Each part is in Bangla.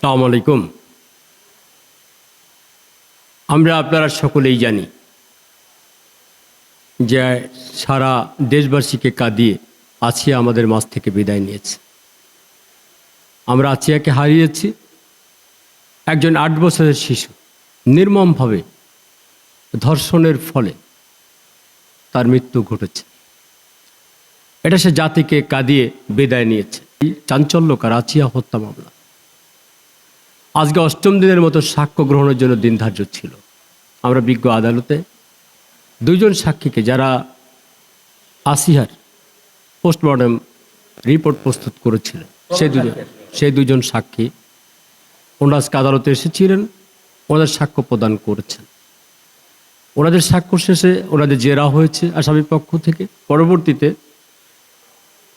সালাম আলাইকুম। আমরা আপনারা সকলেই জানি যে সারা দেশবাসীকে কাঁদিয়ে আসিয়া আমাদের মাছ থেকে বিদায় নিয়েছে। আমরা আসিয়াকে হারিয়েছি। একজন আট বছরের শিশু, নির্মমভাবে ধর্ষণের ফলে তার মৃত্যু ঘটেছে। এটা সে জাতিকে কাঁদিয়ে বিদায় নিয়েছে। চাঞ্চল্যকার আছিয়া হত্যা মামলা। আজকে অষ্টম দিনের মতো সাক্ষ্য গ্রহণের জন্য দিন ধার্য ছিল। আমরা বিজ্ঞ আদালতে দুইজন সাক্ষীকে, যারা আসিহার পোস্টমর্টম রিপোর্ট প্রস্তুত করেছিলেন, সেই দুজন সেই দুজন সাক্ষী ওনারা আজকে আদালতে এসেছিলেন, ওনাদের সাক্ষ্য প্রদান করেছেন। ওনাদের সাক্ষ্য শেষে ওনাদের জেরা হয়েছে আসামি পক্ষ থেকে। পরবর্তীতে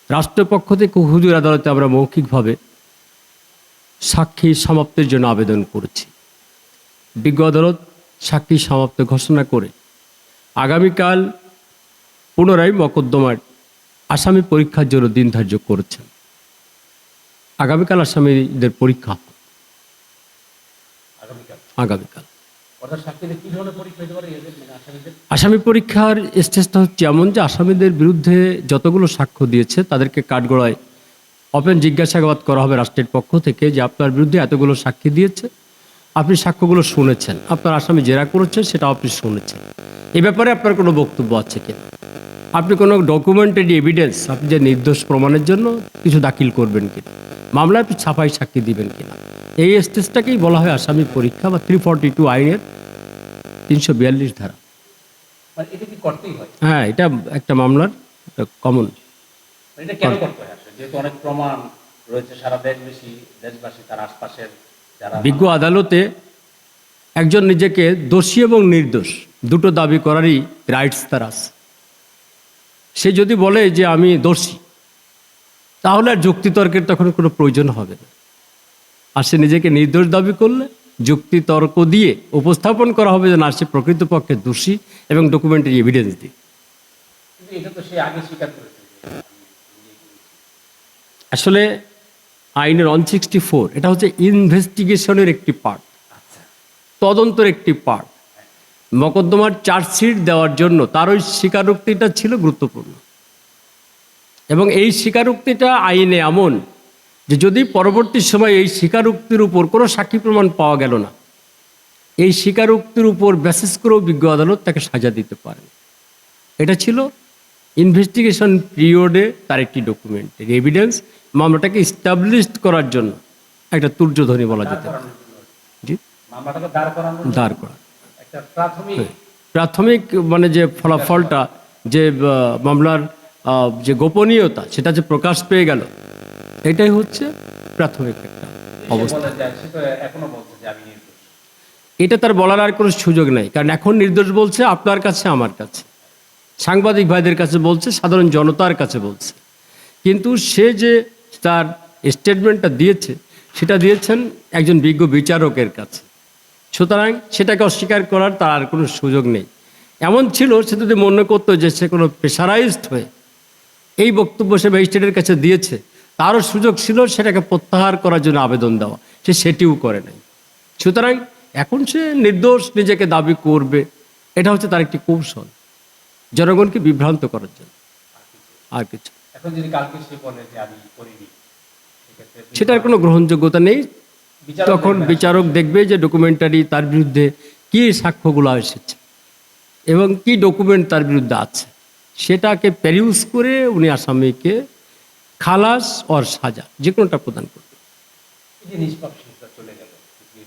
রাষ্ট্রপক্ষ থেকে হুজুর আদালতে আমরা মৌখিকভাবে সাক্ষী সমাপ্তির জন্য আবেদন করেছি। বিজ্ঞ আদালত সাক্ষী সমাপ্ত ঘোষণা করে আগামীকাল পুনরায় মকদ্দমার আসামি পরীক্ষার জন্য দিন ধার্য করেছেন। আগামীকাল আসামিদের পরীক্ষা আগামীকাল? মানে আসামি পরীক্ষার স্টেজটা হচ্ছে এমন যে আসামিদের বিরুদ্ধে যতগুলো সাক্ষ্য দিয়েছে তাদেরকে কাঠগড়ায় ওপেন জিজ্ঞাসাবাদ করা হবে রাষ্ট্রের পক্ষ থেকে যে আপনার বিরুদ্ধে এতগুলো সাক্ষী দিয়েছে আপনি সাক্ষ্যগুলো শুনেছেন আপনার আসামি জেরা করেছেন সেটা আপনি শুনেছেন। এ ব্যাপারে আপনার কোনো বক্তব্য আছে কিনা? আপনি কোনো ডকুমেন্টারি এভিডেন্স আপনি যে নির্দোষ প্রমাণের জন্য কিছু দাখিল করবেন কিনা? মামলায় আপনি ছাপাই সাক্ষী দিবেন কিনা? এই স্টেজটাকেই বলা হয় আসামি পরীক্ষা বা থ্রি ফর্টি টু আইনের তিনশো বিয়াল্লিশ ধারা। মানে হয়? হ্যাঁ এটা একটা মামলার কমন যেহেতু অনেক প্রমাণ রয়েছে সারা দেশবাসী দেশবাসী তার আশপাশের যারা বিজ্ঞ আদালতে একজন নিজেকে দোষী এবং নির্দোষ দুটো দাবি করারই রাইটস তার আছে। সে যদি বলে যে আমি দোষী তাহলে আর যুক্তিতর্কের তখন কোনো প্রয়োজন হবে না। আর সে নিজেকে নির্দোষ দাবি করলে যুক্তিতর্ক দিয়ে উপস্থাপন করা হবে যে না সে প্রকৃতপক্ষে দোষী এবং ডকুমেন্টারি এভিডেন্স দিয়ে। এটা তো সে আগে স্বীকার করেছে যে আমি নিজেই করেছি। আসলে আইনের ওয়ান সিক্সটি ফোর এটা হচ্ছে ইনভেস্টিগেশনের একটি পার্ট তদন্তের একটি পার্ট মকদ্দমার চার্জশিট দেওয়ার জন্য তার ওই স্বীকারোক্তিটা ছিল গুরুত্বপূর্ণ। এবং এই স্বীকারোক্তিটা আইনে এমন যে যদি পরবর্তী সময় এই স্বীকারোক্তির উপর কোনো সাক্ষী প্রমাণ পাওয়া গেল না, এই স্বীকারোক্তির উপর ব্যাসেস করেও বিজ্ঞ আদালত তাকে সাজা দিতে পারে এটা ছিল ইনভেস্টিগেশন পিরিয়ডে তার একটি ডকুমেন্ট এভিডেন্স মামলাটাকে ইস্টাবলিশড করার জন্য একটা তুর্যধ্বনি বলা যেতে পারে। জি? দাঁড় করা। প্রাথমিক প্রাথমিক মানে যে ফলাফলটা যে মামলার যে গোপনীয়তা সেটা যে প্রকাশ পেয়ে গেল এটাই হচ্ছে প্রাথমিক একটা অবস্থা। এটা তার বলার আর কোনো সুযোগ নাই কারণ এখন নির্দোষ বলছে আপনার কাছে আমার কাছে। সাংবাদিক ভাইদের কাছে বলছে সাধারণ জনতার কাছে বলছে। কিন্তু সে যে তার স্টেটমেন্টটা দিয়েছে, সেটা দিয়েছেন একজন বিজ্ঞ বিচারকের কাছে। সুতরাং সেটাকে অস্বীকার করার তার আর কোনো সুযোগ নেই। এমন ছিল, সে যদি মনে করতো যে সে কোনো প্রেশারাইজড হয়ে এই বক্তব্য সে ম্যাজিস্ট্রেটের কাছে দিয়েছে, তারও সুযোগ ছিল সেটাকে প্রত্যাহার করার জন্য আবেদন দেওয়া। সে সেটিও করে নাই। সুতরাং এখন সে নির্দোষ নিজেকে দাবি করবে, এটা হচ্ছে তার একটি কৌশল। জনগণকে বিভ্রান্ত করার জন্য। আর কিছু এখন যদি কালকে সে বলে যে আমি করিনি সেটার কোনো গ্রহণযোগ্যতা নেই। তখন বিচারক দেখবে যে ডকুমেন্টারি তার বিরুদ্ধে কী সাক্ষ্যগুলো এসেছে এবং কি ডকুমেন্ট তার বিরুদ্ধে আছে। সেটাকে প্যারিউজ করে উনি আসামিকে খালাস অর সাজা যে কোনোটা প্রদান করবে। চলে গেল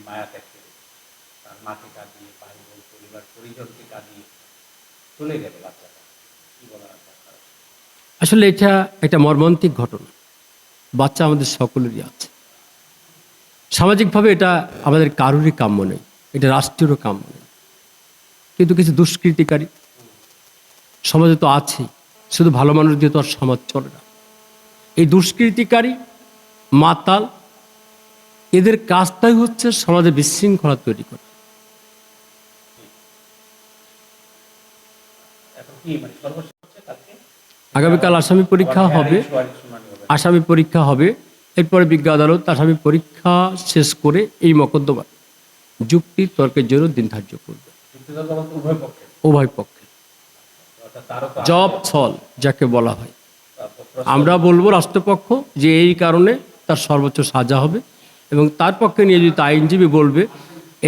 মায়া তার মাকে কাঁদিয়ে ভাই বোন পরিবার পরিজনকে কাঁদিয়ে চলে গেল বাচ্চাটা। কি বলার? আসলে এটা একটা মর্মান্তিক ঘটনা। বাচ্চা আমাদের সকলেরই আছে। সামাজিকভাবে এটা আমাদের কারোরই কাম্য নেই এটা রাষ্ট্রেরও কাম্য নেই কিন্তু কিছু দুষ্কৃতিকারী সমাজে তো আছেই, শুধু ভালো মানুষ দিয়ে তো আর সমাজ চলে না। এই দুষ্কৃতিকারী, মাতাল, এদের কাজটাই হচ্ছে সমাজে বিশৃঙ্খলা তৈরি করা। মানে সর্বশেষ আগামীকাল আসামি পরীক্ষা হবে, আসামি পরীক্ষা হবে, এরপরে বিজ্ঞ আদালত আসামি পরীক্ষা শেষ করে এই মকদ্দমা যুক্তি, তর্কের জন্য দিন ধার্য করবে। উভয় পক্ষে জব ছল, যাকে বলা হয়। আমরা বলব রাষ্ট্রপক্ষ যে এই কারণে তার সর্বোচ্চ সাজা হবে এবং তার পক্ষে নিয়ে যদি আইনজীবী বলবে,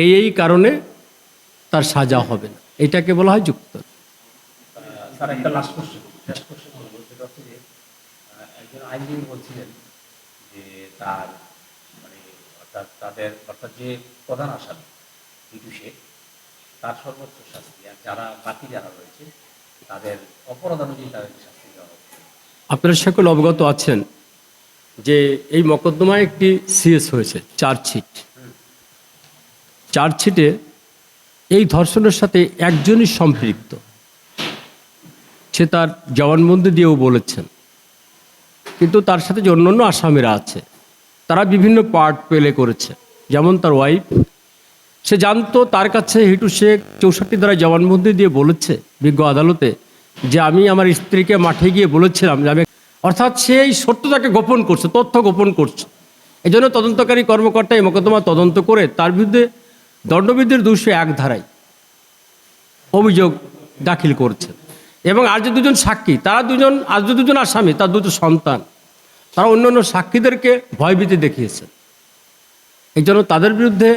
এই এই কারণে তার সাজা হবে না। এটাকে বলা হয় যুক্ত আহ, স্যার একটা লাস্ট কোশ্চেন শেষ কোশ্চেন বলব সেটা হচ্ছে যে আহ, একজন আইনজীবী বলছিলেন যে তার মানে অর্থাৎ তাদের অর্থাৎ যে প্রধান আসামি টিটু শেখ তার সর্বোচ্চ শাস্তি আর যারা বাকি যারা রয়েছে তাদের অপরাধ অনুযায়ী তাদেরকে শাস্তি দেওয়া হচ্ছে আপনারা সকল অবগত আছেন যে এই মকদ্দমায় একটি সিএস হয়েছে চার্জশিট। চার্জশিটে এই ধর্ষণের সাথে একজনই সম্পৃক্ত। সে তার জবানবন্দি দিয়েও বলেছেন। কিন্তু তার সাথে যে অন্যান্য আসামিরা আছে, তারা বিভিন্ন পার্ট প্লে করেছে। যেমন তার ওয়াইফ সে জানতো তার কাছে হিটু শেখ চৌষট্টি দ্বারা জবানবন্দি দিয়ে বলেছে বিজ্ঞ আদালতে যে আমি আমার স্ত্রীকে মাঠে গিয়ে বলেছিলাম যে আমি অর্থাৎ সে সত্যতাকে গোপন করছে, তথ্য গোপন করছে। এই জন্য তদন্তকারী কর্মকর্তা এই মোকদ্দমা তদন্ত করে তার বিরুদ্ধে দণ্ডবিধির দুশো এক ধারায় অভিযোগ দাখিল করছে। এবং আর যে দুজন সাক্ষী তারা দুজন আর যে দুজন আসামি তার দুটো সন্তান। তারা অন্য অন্য সাক্ষীদেরকে ভয়ভীতি দেখিয়েছে এই জন্য তাদের বিরুদ্ধে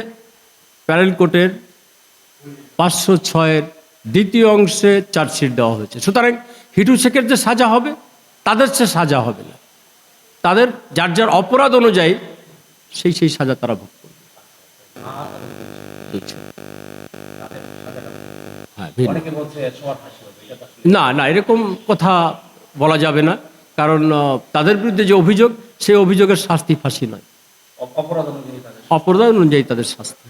প্যারেল কোর্টের পাঁচশো ছয়ের দ্বিতীয় অংশে চার্জশিট দেওয়া হয়েছে। সুতরাং হিটু শেখের যে সাজা হবে তাদের সে সাজা হবে না। তাদের যার যার অপরাধ অনুযায়ী সেই সেই সাজা তারা ভোগ করবে। হ্যাঁ না না এরকম কথা বলা যাবে না। কারণ তাদের বিরুদ্ধে যে অভিযোগ সেই অভিযোগের শাস্তি ফাঁসি নয়। অপরাধ অনুযায়ী তাদের শাস্তি।